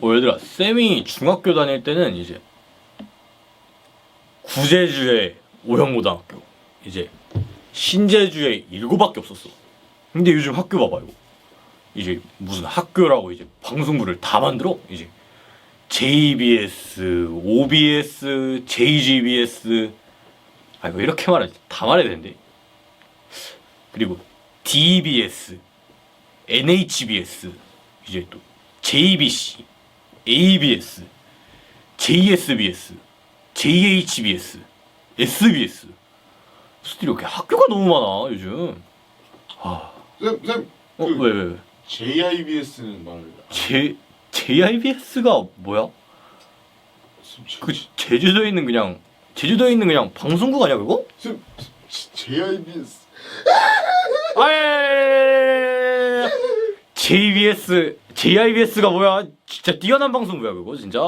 어 얘들아 쌤이 중학교 다닐 때는 이제 구제주에 오형고등학교 이제 신제주에 일곱밖에 없었어. 근데 요즘 학교 봐봐 이거. 이제 무슨 학교라고 이제 방송부를 다 만들어? 이제 JBS, OBS, JGBS 아 이거 이렇게 말하지 다 말해야 되는데. 그리고 DBS, NHBS 이제 또 JBC, ABS, JSBS, JHBS, SBS 스튜디오 이렇게 학교가 너무 많아 요즘 아, 쌤, 쌤, 어, 그 왜, 왜, 왜? JIBS는 말. J, JIBS가 뭐야? 쌤, 제- 그 제주도에 있는 그냥 제주도에 있는 그냥 방송국 아니야 그거? 쌤, 지- JIBS. 아예 JBS, JIBS가 뭐야? 진짜 뛰어난 방송국이야 그거 진짜.